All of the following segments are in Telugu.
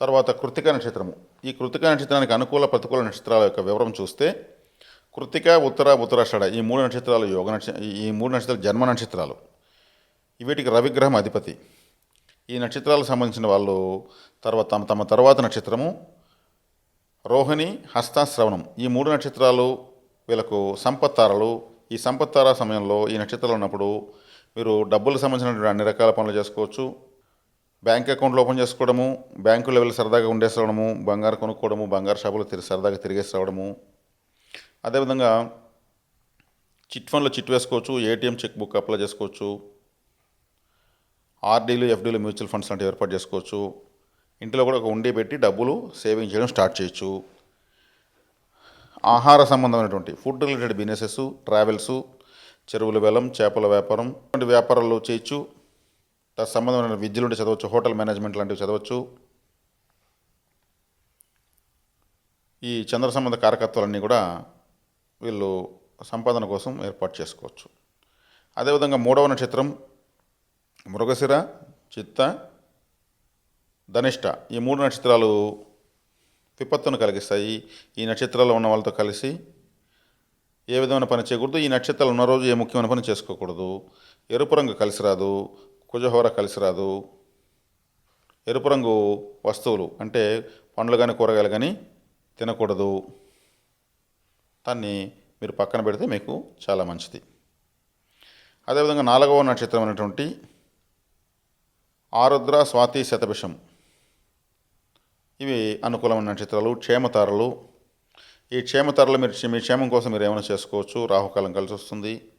తర్వాత కృతిక నక్షత్రము. ఈ కృతిక నక్షత్రానికి అనుకూల ప్రతికూల నక్షత్రాల యొక్క వివరం చూస్తే కృతిక ఉత్తర ఉత్తరాషాఢ ఈ మూడు నక్షత్రాలు యోగ నక్ష ఈ మూడు నక్షత్రాలు జన్మ నక్షత్రాలు. వీటికి రవిగ్రహం అధిపతి. ఈ నక్షత్రాలకు సంబంధించిన వాళ్ళు తర్వాత తమ తమ తర్వాత నక్షత్రము రోహిణి హస్త శ్రవణం. ఈ మూడు నక్షత్రాలు వీళ్ళకు సంపత్తారలు. ఈ సంపత్తార సమయంలో ఈ నక్షత్రాలు ఉన్నప్పుడు మీరు డబ్బులకు సంబంధించినటువంటి అన్ని రకాల పనులు చేసుకోవచ్చు. బ్యాంక్ అకౌంట్లు ఓపెన్ చేసుకోవడము బ్యాంకు లెవెల్ సరదాగా ఉండేసి రావడము బంగారు కొనుక్కోవడము బంగారు షాపులు తిరిగి సరదాగా తిరిగేసి రావడము అదేవిధంగా చిట్ ఫండ్లో చిట్ వేసుకోవచ్చు ఏటీఎం చెక్ బుక్ అప్లై చేసుకోవచ్చు. ఆర్డీలు ఎఫ్డీలు మ్యూచువల్ ఫండ్స్ లాంటివి ఏర్పాటు చేసుకోవచ్చు. ఇంట్లో కూడా ఒక ఉండి పెట్టి డబ్బులు సేవింగ్ చేయడం స్టార్ట్ చేయొచ్చు. ఆహార సంబంధమైనటువంటి ఫుడ్ రిలేటెడ్ బిజినెసెస్ ట్రావెల్స్ చెరువుల వేలం చేపల వ్యాపారం వంటి వ్యాపారాలు చేయొచ్చు. సంబంధమైన విద్యలు ఉంటే చదవచ్చు హోటల్ మేనేజ్మెంట్ లాంటివి చదవచ్చు. ఈ చంద్ర సంబంధ కారకత్వాలన్నీ కూడా వీళ్ళు సంపాదన కోసం ఏర్పాటు చేసుకోవచ్చు. అదేవిధంగా మూడవ నక్షత్రం మృగశిర చిత్త ధనిష్ట ఈ మూడు నక్షత్రాలు విపత్తును కలిగిస్తాయి. ఈ నక్షత్రాలు ఉన్న వాళ్ళతో కలిసి ఏ విధమైన పని చేయకూడదు. ఈ నక్షత్రాలు ఉన్న రోజు ఏ ముఖ్యమైన పని చేసుకోకూడదు. ఎరుపు రంగు కలిసి రాదు. కుజహోర కలిసి రాదు ఎరుపు రంగు వస్తువులు అంటే పండ్లు కానీ కూరగాయలు కానీ తినకూడదు. దాన్ని మీరు పక్కన పెడితే మీకు చాలా మంచిది. అదేవిధంగా నాలుగవ నక్షత్రం అయినటువంటి ఆరుద్ర స్వాతి శతభిషం. ఇవి అనుకూలమైన నక్షత్రాలు క్షేమతారలు. ఈ క్షేమతారలు మీరు మీ క్షేమం కోసం మీరు ఏమైనా చేసుకోవచ్చు. రాహుకాలం కలిసి వస్తుంది.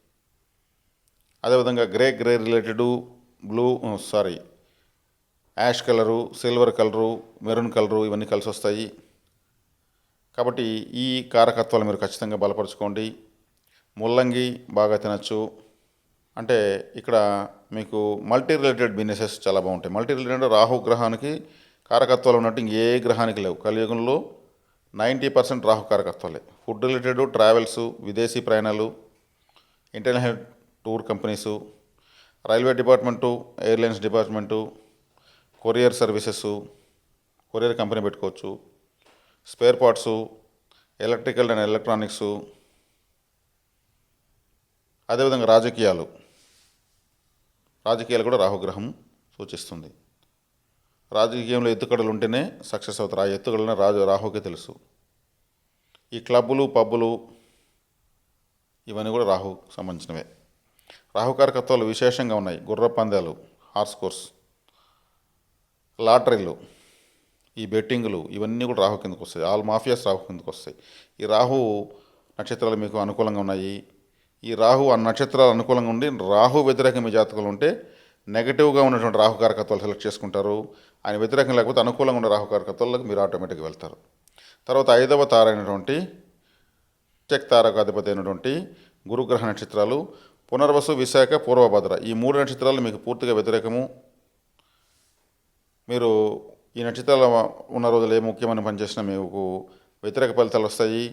అదేవిధంగా grey grey related blue sorry ash colour silver colour maroon colour ఇవన్నీ కలిసి వస్తాయి. కాబట్టి ఈ కారకత్వాలు మీరు ఖచ్చితంగా బలపరుచుకోండి. ముల్లంగి బాగా తినచ్చు. అంటే ఇక్కడ మీకు మల్టీ రిలేటెడ్ బిజినెసెస్ చాలా బాగుంటాయి. మల్టీ రిలేటెడ్ రాహు గ్రహానికి కారకత్వాలు ఉన్నట్టు ఇంకే గ్రహానికి లేవు. కలియుగంలో నైంటీ పర్సెంట్ రాహు కారకత్వాలే. ఫుడ్ రిలేటెడ్ ట్రావెల్స్ విదేశీ ప్రయాణాలు international tour companies railway department airlines department courier services courier company పెట్టుకోవచ్చు spare parts electrical and electronics అదేవిధంగా రాజకీయాలు. రాజకీయాలు కూడా రాహుగ్రహం సూచిస్తుంది. రాజకీయంలో ఎత్తుకడలు ఉంటేనే సక్సెస్ అవుతారు. ఆ ఎత్తుకడలనే రాజు రాహుకే తెలుసు. ఈ క్లబ్బులు పబ్బులు ఇవన్నీ కూడా రాహు సంబంధించినవే. రాహుకారకత్వాలు విశేషంగా ఉన్నాయి. గుర్ర పందాలు హార్స్ కోర్స్ లాటరీలు ఈ బెట్టింగులు ఇవన్నీ కూడా రాహు కిందకు వస్తాయి. ఆల్ మాఫియాస్ రాహు కిందకు వస్తాయి. ఈ రాహు నక్షత్రాలు మీకు అనుకూలంగా ఉన్నాయి. ఈ రాహు ఆ నక్షత్రాలు అనుకూలంగా ఉండి రాహు వ్యతిరేకం మీ జాతకాలు ఉంటే నెగటివ్గా ఉన్నటువంటి రాహు కారకత్వాలు సెలెక్ట్ చేసుకుంటారు. ఆయన వ్యతిరేకం లేకపోతే అనుకూలంగా ఉన్న రాహు కారకత్వాలకు మీరు ఆటోమేటిక్గా వెళ్తారు. తర్వాత ఐదవ తార అయినటువంటి చెక్ తారకాధిపతి అయినటువంటి గురుగ్రహ నక్షత్రాలు పునర్వసు విశాఖ పూర్వభద్ర. ఈ మూడు నక్షత్రాలు మీకు పూర్తిగా వ్యతిరేకము. మీరు ఈ నక్షత్రాలు ఉన్న రోజులు ఏ ముఖ్యమైన పనిచేసినా మీకు వ్యతిరేక ఫలితాలు వస్తాయి.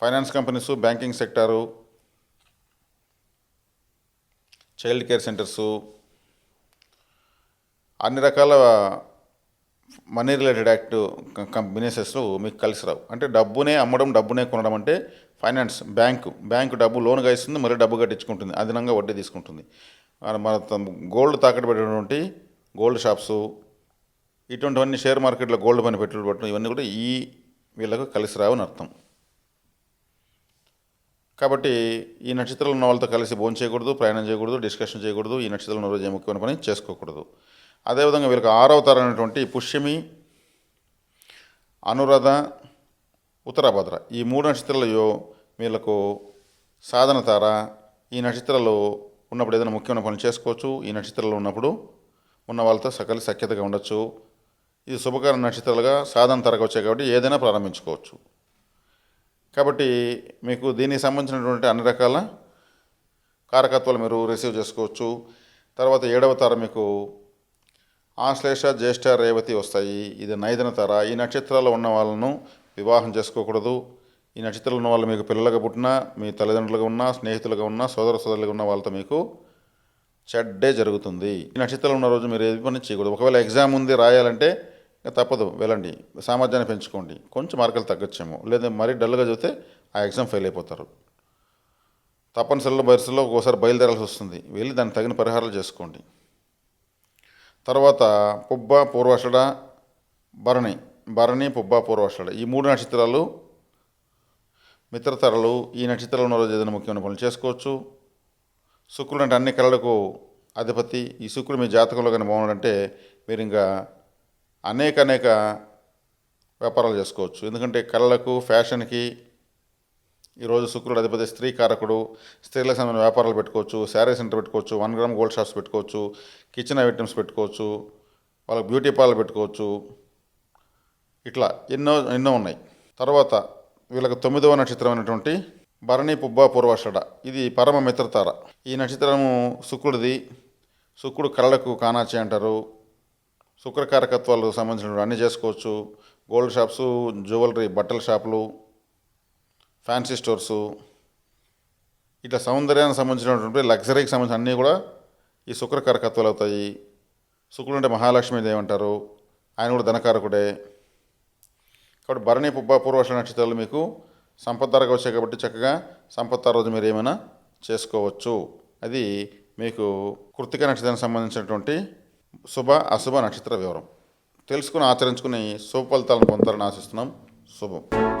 Finance companies banking sector child care centres అన్ని రకాల మనీ రిలేటెడ్ యాక్ట్ బిజినెసెస్ మీకు కలిసి రావు. అంటే డబ్బునే అమ్మడం డబ్బునే కొనడం అంటే ఫైనాన్స్ బ్యాంకు బ్యాంకు డబ్బు లోన్గా ఇస్తుంది మళ్ళీ డబ్బు కట్టించుకుంటుంది అదనంగా వడ్డీ తీసుకుంటుంది. మన గోల్డ్ తాకట్టు పెట్టినటువంటి గోల్డ్ షాప్స్ ఇటువంటివన్నీ షేర్ మార్కెట్లో గోల్డ్ పని పెట్టుబడి పెట్టడం ఇవన్నీ కూడా ఈ వీళ్ళకు కలిసి రావని అర్థం. కాబట్టి ఈ నక్షత్రాలు ఉన్న వాళ్ళతో కలిసి భోజనం చేయకూడదు ప్రయాణం చేయకూడదు డిస్కషన్ చేయకూడదు ఈ నక్షత్రాలు ఉన్న రోజు ముఖ్యమైన పని చేసుకోకూడదు. అదేవిధంగా వీళ్ళకి ఆరవ తరైనటువంటి పుష్యమి అనురాధ ఉత్తరాభద్ర ఈ మూడు నక్షత్రాలు యో- వీళ్ళకు సాధన తార ఈ నక్షత్రాలు ఉన్నప్పుడు ఏదైనా ముఖ్యమైన పనులు చేసుకోవచ్చు. ఈ నక్షత్రాలు ఉన్నప్పుడు ఉన్న వాళ్ళతో సకలి సఖ్యతగా ఉండొచ్చు. ఇది శుభకర నక్షత్రాలుగా సాధన తరగా వచ్చాయి కాబట్టి ఏదైనా ప్రారంభించుకోవచ్చు. కాబట్టి మీకు దీనికి సంబంధించినటువంటి అన్ని రకాల కారకత్వాలు మీరు రిసీవ్ చేసుకోవచ్చు. తర్వాత ఏడవ తర మీకు ఆశ్లేష జ్యేష్ఠ రేవతి వస్తాయి. ఇది నైదన తర. ఈ నక్షత్రాల్లో ఉన్న వాళ్ళను వివాహం చేసుకోకూడదు. ఈ నక్షత్రంలో ఉన్న వాళ్ళు మీకు పిల్లలుగా పుట్టినా మీ తల్లిదండ్రులుగా ఉన్నా స్నేహితులుగా ఉన్నా సోదర సోదరులుగా ఉన్న వాళ్ళతో మీకు చెడ్డే జరుగుతుంది. ఈ నక్షత్రాలు ఉన్న రోజు మీరు ఏ పని చేయకూడదు. ఒకవేళ ఎగ్జామ్ ఉంది రాయాలంటే తప్పదు. వెళ్ళండి. సామర్థ్యాన్ని పెంచుకోండి. కొంచెం మార్కులు తగ్గచ్చేమో. లేదా మరీ డల్గా చదివితే ఆ ఎగ్జామ్ ఫెయిల్ అయిపోతారు. తప్పనిసరిలో బరిసలో ఒక్కోసారి బయలుదేరాల్సి వస్తుంది. వెళ్ళి దానికి తగిన పరిహారాలు చేసుకోండి. తర్వాత పుబ్బ పూర్వాషడ భరణి. భరణి పుబ్బ పూర్వాషడ ఈ మూడు నక్షత్రాలు మిత్రతరలు ఈ నక్షత్రంలో ఉన్న రోజు ఏదైనా ముఖ్యమైన పనులు చేసుకోవచ్చు. శుక్రుడు అంటే అన్ని కళలకు అధిపతి. ఈ శుక్రుడు మీ జాతకంలో కానీ బాగున్నాడంటే మీరు ఇంకా అనేక అనేక వ్యాపారాలు చేసుకోవచ్చు. ఎందుకంటే కళలకు ఫ్యాషన్కి ఈరోజు శుక్రుడు అధిపతి స్త్రీ కారకుడు స్త్రీలకు సంబంధించిన వ్యాపారాలు పెట్టుకోవచ్చు శారీ సెంటర్ పెట్టుకోవచ్చు వన్ గ్రామ్ గోల్డ్ షాప్స్ పెట్టుకోవచ్చు కిచెన్ ఐటమ్స్ పెట్టుకోవచ్చు వాళ్ళకి బ్యూటీ పార్లర్ పెట్టుకోవచ్చు. ఇట్లా ఎన్నో ఎన్నో ఉన్నాయి. తర్వాత వీళ్ళకి తొమ్మిదవ నక్షత్రమైనటువంటి భరణి పుబ్బ పూర్వాషడ ఇది పరమ మిత్రతార. ఈ నక్షత్రము శుక్రుడిది. శుక్రుడు కళలకు కానాచి అంటారు. శుక్రకారకత్వాలకు సంబంధించిన అన్నీ చేసుకోవచ్చు. గోల్డ్ షాప్స్ జ్యువెలరీ బట్టల షాపులు ఫ్యాన్సీ స్టోర్సు. ఇట్లా సౌందర్యానికి సంబంధించినటువంటి లగ్జరీకి సంబంధించిన అన్నీ కూడా ఈ శుక్రకారకత్వాలు అవుతాయి. శుక్రుడు అంటే మహాలక్ష్మీదేవి అంటారు. ఆయన కూడా ధనకారకుడే. కాబట్టి భరణి పుబ్బ పూర్వష నక్షత్రాలు మీకు సంపత్తారకు వచ్చాయి కాబట్టి చక్కగా సంపత్తార రోజు మీరు ఏమైనా చేసుకోవచ్చు. అది మీకు కృతిక నక్షత్రానికి సంబంధించినటువంటి శుభ అశుభ నక్షత్ర వివరం. తెలుసుకుని ఆచరించుకుని శుభ ఫలితాలను పొందాలని ఆశిస్తున్నాం. శుభం.